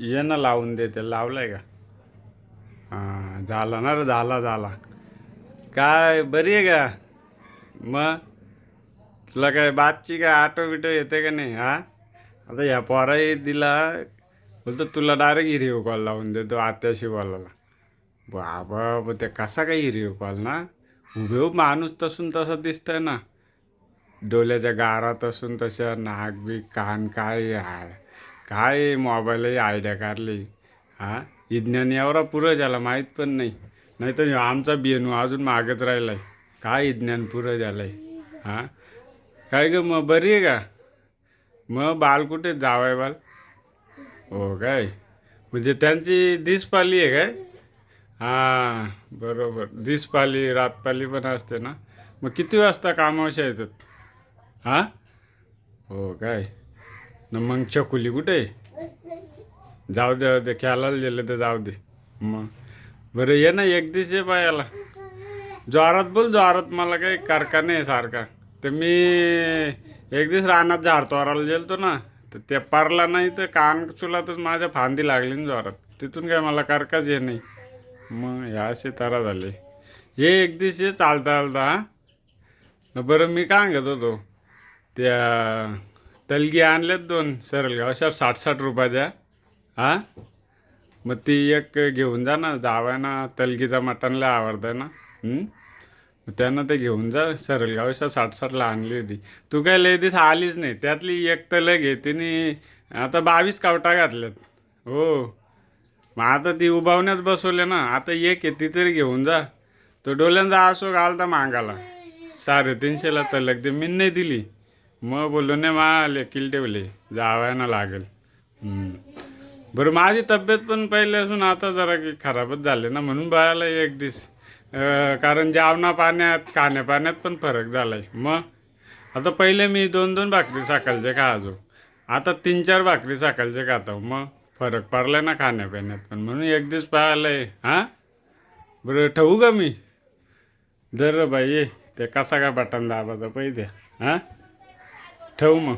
ये ना लावून देते आहे का? हां झाला ना रे झाला झाला. काय बरी आहे का? मग? तुला काय बातची काय आटो बिटो येते का नाही हा? आता ह्या पोराही दिला. बोलतो तुला डायरेक्ट हिरिओ कॉल लावून देतो आत्याशी बोलायला. बाबा ब ते कसा काय हिरिओ कॉल ना? उभे उभ माणूस तसून तसं दिसतंय ना. डोल्याच्या गारात असून तशा नाक बी कान काय आहे? काय मोबाईलही आयडिया काढली हा? विज्ञान एवढा पुरं झाला माहीत पण नाही. नाही तर आमचा बेनू अजून मागच आहे काय विज्ञान पुरं झालंय? हा? काय गं मग बरी आहे का? मग बाल कुठे जावाय बाल? हो काय? म्हणजे त्यांची दिसपाली आहे काय? हां बरोबर. दिसपाली रातपाली पण असते ना? मग किती वाजता कामावशा येतात? हां? हो काय? मग चकुली कुठे? जाऊ दे जाऊ दे खेळायला गेले तर जाऊ दे. मग. बरं ये ना एक दिवस ये पायाला जोरात बोल जोरात. मला काही कारखाना आहे सारखा. तर मी एक दिवस रानात झाडतोराला गेलतो ना तर ते पारला नाही तर कान चुलातच माझ्या फांदी लागली ना जोरात. तिथून काय मला कारकाच ये नाही. मग ह्या असे तरा झाले. हे एक दिवस ये चालता चालता बरं मी काय सांगत होतो? त्या तलगी आणल्यात दोन सरलगाव अशा साठ साठ रुपयाच्या हा? मग ती एक घेऊन जा ना जावाय ना तलगीचा मटणला आवडतं ना. मग त्यांना ते घेऊन जा सरलगाव अशा साठ साठला आणली होती. तू काय लय दिस आलीच नाही त्यातली एक तर घेतीने आता बावीस कावटा घातल्यात. हो. मग आता ती उभावण्यात बसवले ना आता एक आहे ती तरी घेऊन जा. तो डोल्यांचा आसो घालता मागाला. साडेतीनशेला तलक ते मी नाही दिली. मग बोललो नाही मा लेकील ठेवले जावायला लागेल. बरं माझी तब्येत पण पहिले असून आता जरा की खराबच झाले ना म्हणून बाळाला एक दिस कारण जेवणा पाण्यात खाण्या पाण्यात पण फरक झाला आहे मग आता पहिले मी दोन दोन भाकरी सकाळचे खाजो. आता तीन चार भाकरी सकाळचे खातो. मग फरक पडलाय ना खाण्यापिण्यात पण. म्हणून एक दिवस पाहिलंय हां? बरं ठेवू का मी? दर बाई ते कसा का बटन दाबाचा पैसे हां? ठेवू मग